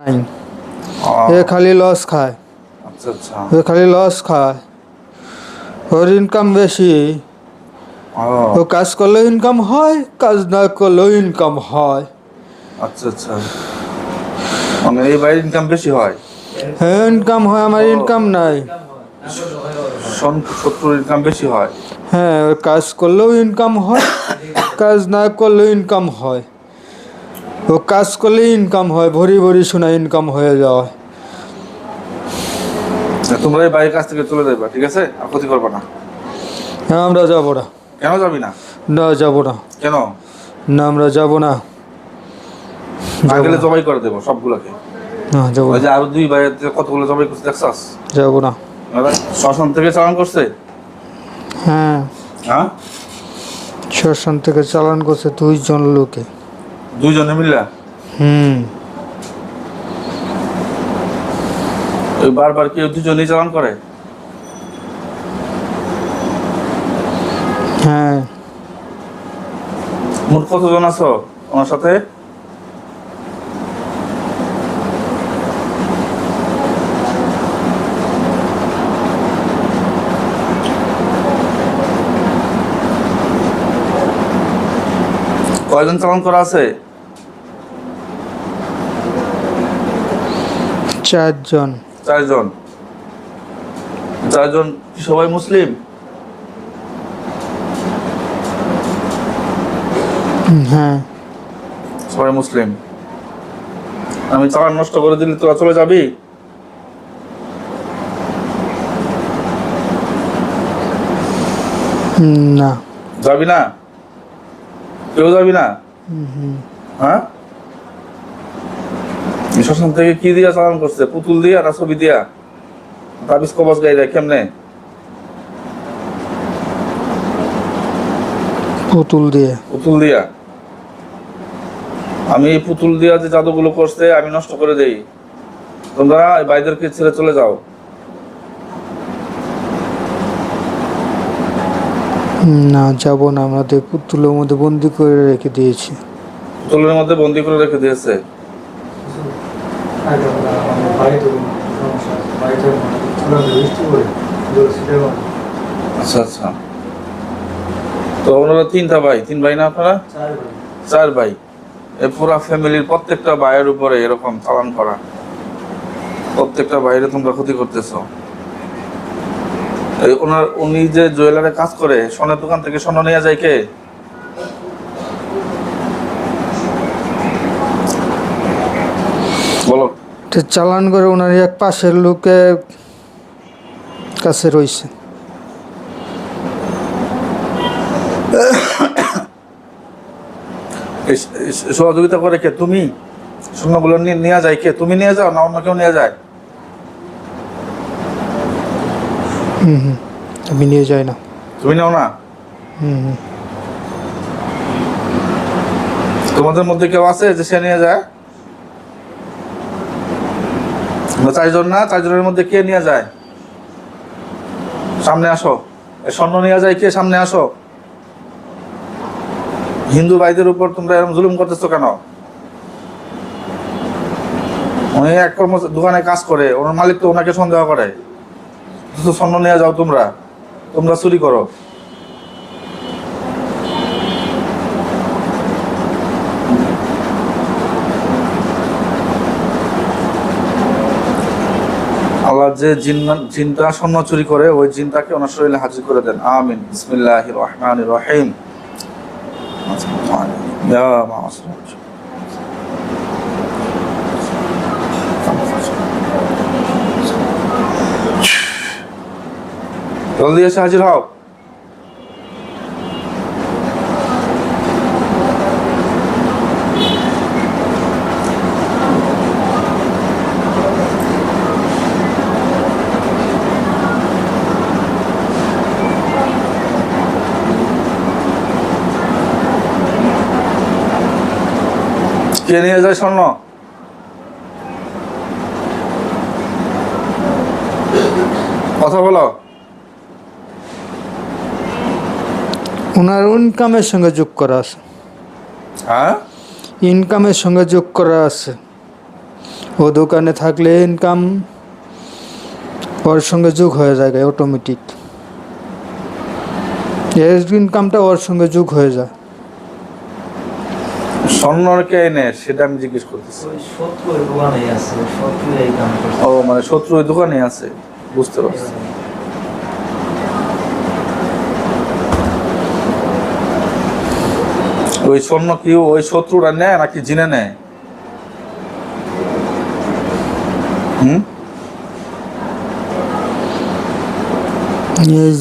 নাই এ খালি লস খায় আচ্ছা এ খালি লস খায় ওর ইনকাম বেশি ও কাজ করলেও ইনকাম হয় কাজ না করলেও ইনকাম হয় আচ্ছা আচ্ছা মানে এই বাইরের ইনকাম বেশি হয় হ্যাঁ ইনকাম হয় আমার ইনকাম নাই শত্রুর ইনকাম বেশি হয় হ্যাঁ কাজ করলেও ইনকাম হয় কাজ না করলেও ইনকাম হয় ও কাজ করলেই ইনকাম হয় ভরি ভরি শোনা ইনকাম হয়ে যাওয়া তা তোমরা এই বাইরের কাছ থেকে চলে যাবে ঠিক আছে? আর ক্ষতি করবে না। হ্যাঁ আমরা যাব না। কেন যাবি না? না যাব না। কেন? না আমরা যাব না। না গেলে জবাই করে দেবো সবগুলোকে। না যাব না। যে আরও দুই বাইরের থেকে কতগুলো জবাই করছে দেখছাস? যাব না। শ্মশান থেকে চালান করছে? হ্যাঁ। হ্যাঁ? শ্মশান থেকে চালান করছে দুইজন লোকে। দুইজনে মিলা হুম। ওই বারবার কেউ দুজনেই চালান করে? হ্যাঁ। মোট কতজন আছো ওনার সাথে? কয়জন চালান করা আছে? চারজন। চারজন। চারজন সবাই মুসলিম? হ্যাঁ। সবাই মুসলিম। আমি চালান নষ্ট করে দিলে তোরা চলে যাবি? না। যাবি না? কেউ যাবি না। হ্যাঁ? শ্মশান থেকে কি দিয়া চালান করছে? পুতুল দিয়া না ছবি দিয়া? তাবিজ কবচ গাইরা কেমনে? পুতুল দিয়ে। পুতুল দিয়া। আমি পুতুল দিয়া যে জাদুগুলো করছে আমি নষ্ট করে দেই। তোমরা এই ভাইদেরকে ছেড়ে চলে যাও। না, যাব না আমাদের পুতুলের মধ্যে বন্দি করে রেখে দিয়েছি। পুতুলের মধ্যে বন্দি করে রেখে দিয়েছে? আচ্ছা আচ্ছা। তো ওনারা তিনটা ভাই, তিন ভাই না আপনারা? চার ভাই। এই পুরা ফ্যামিলির প্রত্যেকটা ভাইয়ের উপরে এরকম চালান করা। প্রত্যেকটা বাইরে তোমরা ক্ষতি করতেছো। ওনার উনি যে জুয়েলারে কাজ করে সোনার দোকান থেকে সোনা নিয়ে যায় কে? বলো। চালান করে ওনার এক পাশের লোকে কাছে রয়েছে সহযোগিতা করে কে? তুমি? সোনাগুলো নিয়ে নিয়ে যায় কে? তুমি নিয়ে যাও না অন্য কেউ নিয়ে যায়? হুম হুম। আমি নিয়ে যাই না। তুমি নাও না? হুম হুম। তোমাদের মধ্যে কেউ আছে যে সে নিয়ে যায়? চারজন না চারজনের মধ্যে কে নিয়ে যায়? সামনে আসো। স্বর্ণ নিয়ে যায় কে সামনে আসো? হিন্দু ভাইদের উপর তোমরা এরকম জুলুম করতেছো কেন? উনি এক কর্ম দোকানে কাজ করে ওনার মালিক তো ওনাকে সন্দেহ করে। তো স্বর্ণ নিয়ে যাও তোমরা। তোমরা চুরি করো। যে জিন জিনটা স্বর্ণ চুরি করে, ওই জিনটাকে ওনার শরীরে হাজির করে দেন। আমিন। বিসমিল্লাহ রহমান রহিম। ইয়া জলদি এসে হাজির হও। কে নিয়ে যায় স্বর্ণ? কথা বলো। ওনার ইনকামের সঙ্গে যোগ করা আছে। হ্যাঁ? ইনকামের সঙ্গে যোগ করা আছে। ও দোকানে থাকলে ইনকাম ওর সঙ্গে যোগ হয়ে যায় অটোমেটিক এর ইনকামটা ওর সঙ্গে যোগ হয়ে যায়। স্বর্ণ কে এনে সেটা আমি জিজ্ঞেস করতেছি। ও মানে শত্রু ওই দোকানে আছে বুঝতে পারছি। ওই স্বর্ণ কি ওই শত্রুরা নেয় নাকি জিনে নেয়? হুম?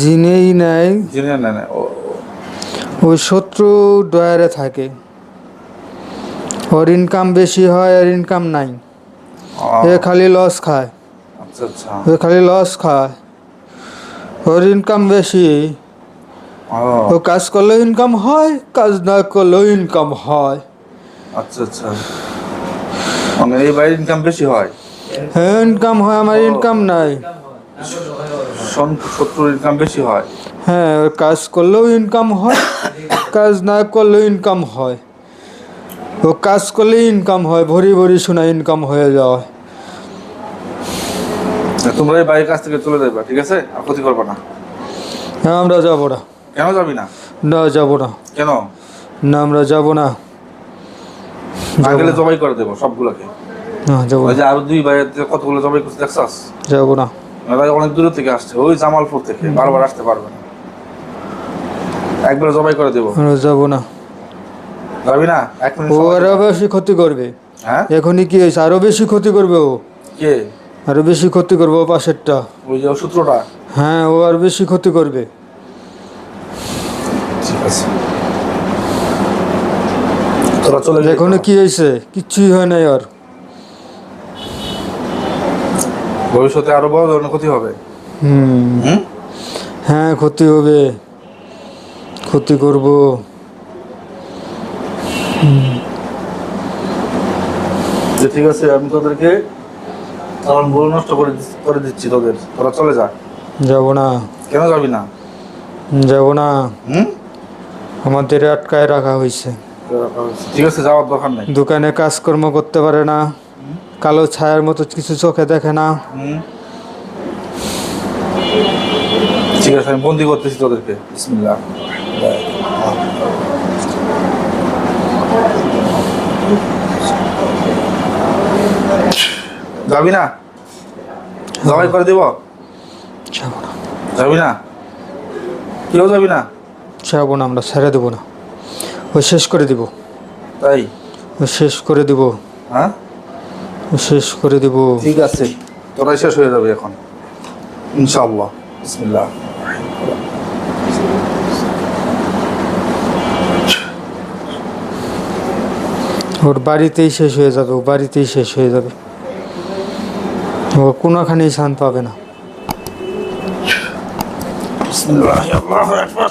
জিনেই নেয়। জিনে নেয় না। ওই শত্রু ডয়ারে থাকে। ওর ইনকাম বেশি হয় আর ইনকাম নাই। এ খালি লস খায়। আচ্ছা আচ্ছা। এ খালি লস খায়। ওর ইনকাম বেশি। ও ও কাজ করলেও ইনকাম হয় কাজ না করলেও ইনকাম হয়। আচ্ছা আচ্ছা। মানে এই বাইরের ইনকাম বেশি হয়? হ্যাঁ ইনকাম হয় আমার ইনকাম নাই। শত্রুর ইনকাম বেশি হয়? হ্যাঁ কাজ করলেও ইনকাম হয় কাজ না করলেও ইনকাম হয়। ও কাজ করলেই ইনকাম হয় ভরি ভরি শোনা ইনকাম হয়ে যাওয়া তোমরা এই বাইরের কাছ থেকে চলে যাবে ঠিক আছে? আর ক্ষতি করবে না। হ্যাঁ আমরা যাব না। কেন যাবি না? না যাব না। কেন? না আমরা যাব না। না গেলে জবাই করে দেবো সবগুলোকে। না যাব না। আরও দুই বাইরে কতগুলো জবাই করছে দেখছাস? যাব না। ওরা অনেক দূর থেকে আসছে ওই জামালপুর থেকে। বারবার আসতে পারবে না। একবার জবাই করে দেবো। যাব না। যাবি না? এক মিনিট ও আরও বেশি ক্ষতি করবে। হ্যাঁ? এখনই কি হয়েছে? আরও বেশি ক্ষতি করবে ও। কে? আরও বেশি ক্ষতি করবে ও পাশেরটা। ওই যে সূত্রটা? হ্যাঁ ও আর বেশি ক্ষতি করবে। তোরা চলে এখনও। কি হয়েছে কিচ্ছুই হয় নাই আর। ভবিষ্যতে আরও বড় ধরনের ক্ষতি হবে? হুম। হ্যাঁ ক্ষতি হবে। ক্ষতি করব। যে ঠিক আছে আমি তোদেরকে তখন বল নষ্ট করে দিচ্ছি- করে দিচ্ছি তোদের। তোরা চলে যা। যাব না। কেন যাবি না? যাব না। হুম? আমাদের আটকায় রাখা হয়েছে। ঠিক আছে যাওয়ার দরকার নেই। দোকানে কাজকর্ম করতে পারে না কালো ছায়ার মতো কিছু চোখে দেখে না। ঠিক আছে আমি বন্দি করতেছি তোদেরকে। বিসমিল্লাহ। যাবি না? জবাই করে দিব? যাব না। যাবি না? কেউ যাবি না? যাব না আমরা ছেড়ে দেবো না। ওই শেষ করে দিব। তাই? ও শেষ করে দিব। হ্যাঁ? ওই শেষ করে দিব। ঠিক আছে তোরাই শেষ হয়ে যাবে এখন। ইনশাআল্লাহ। বিসমিল্লাহ। ওর বাড়িতেই শেষ হয়ে যাবে ও বাড়িতেই শেষ হয়ে যাবে। ও কোনোখানেই শান পাবে না। বিসমিল্লাহ। আল্লাহু আকবার।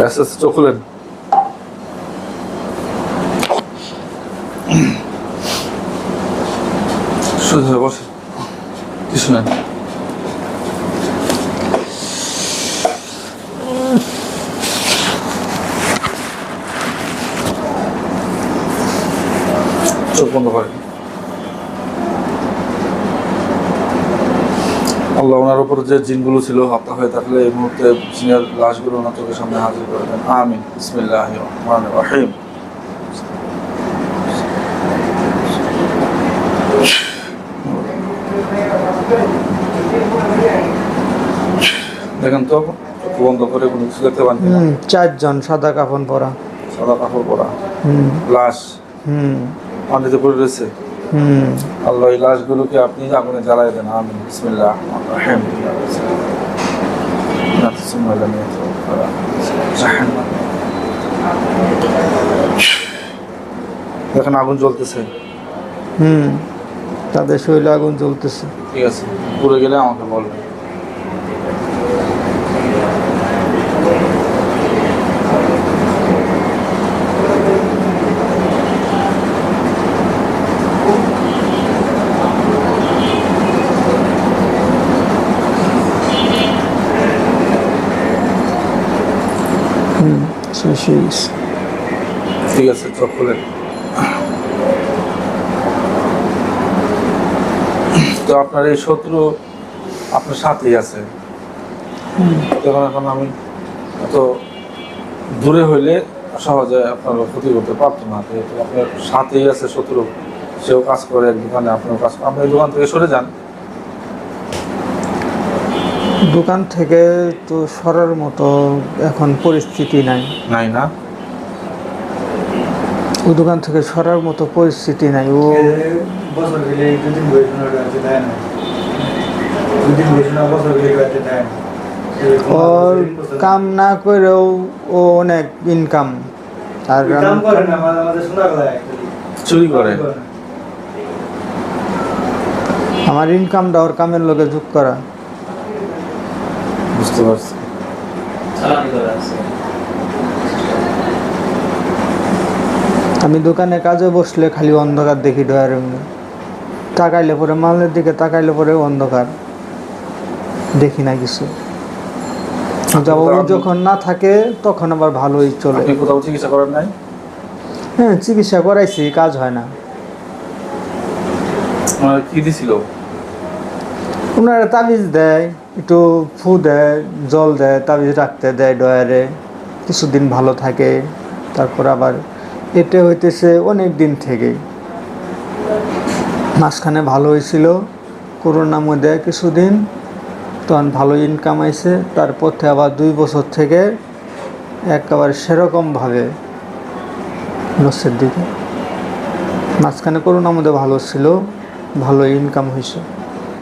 আস্তে আস্তে চোখ খুলেন বসে কিছু নাই চোখ বন্ধ করেন আল্লাহ ওনার উপর যে জিনগুলো ছিল হত্যা হয়ে থাকলে এই মুহূর্তে জিনের লাশগুলো ওনার চোখের সামনে হাজির করে দেন। আমিন। ইসমিল্লাহ রহিম। দেখেন তো বন্ধ করে কোনো কিছু দেখতে পান চারজন সাদা কাফন পরা। সাদা কাপড় পরা। লাশ। পানিতে পড়ে রয়েছে? আল্লাহ এই লাশগুলোকে আপনি আগুনে জ্বালাই দেন। আমি বিসমিল্লাহ। দেখেন আগুন জ্বলতেছে। হুম। তাদের শরীরে আগুন জ্বলতেছে। ঠিক আছে। পুরো গেলে আমাকে বলবেন। ঠিক আছে চোখ খুলেন তো আপনার এই শত্রু আপনার সাথেই আছে। তখন এখন আমি এত দূরে হইলে সহজে আপনার ক্ষতি করতে পারতো না। যেহেতু আপনার সাথেই আছে শত্রু, সেও কাজ করে এক দোকানে আপনার কাজ আপনি দোকান থেকে সরে যান। দোকান থেকে তো সরার মতো এখন পরিস্থিতি নাই। নাই না? ও দোকান থেকে সরার মতো পরিস্থিতি নাই। ও ওর কাম না করেও ও অনেক ইনকাম আর চুরি করে? আমার ইনকামটা ওর কামের লোকে যোগ করা। বুঝতে পারছি। আমি দোকানে কাজে বসলে খালি অন্ধকার দেখি ডয়ার এমনি তাকাইলে পরে মালের দিকে তাকাইলে পরে অন্ধকার। দেখি না কিছু। যখন না থাকে তখন আবার ভালোই চলে। কোথাও চিকিৎসা করেন নাই? হ্যাঁ চিকিৎসা করাইছি কাজ হয় না। মানে কি দিছিল? ওনারা তাবিজ দেয়, একটু ফু দেয়, জল দেয়, তাবিজ রাখতে দেয় ডয়ারে কিছুদিন ভালো থাকে, তারপর আবার এটা হইতেছে অনেক দিন থেকেই মাঝখানে ভালো হয়েছিল করোনার মধ্যে কিছুদিন, তখন ভালো ইনকাম আইছে তারপর থেকে আবার দুই বছর থেকে একেবারে সেরকমভাবে লসের দিকে। মাঝখানে করোনার মধ্যে ভালো ছিল, ভালো ইনকাম হয়েছে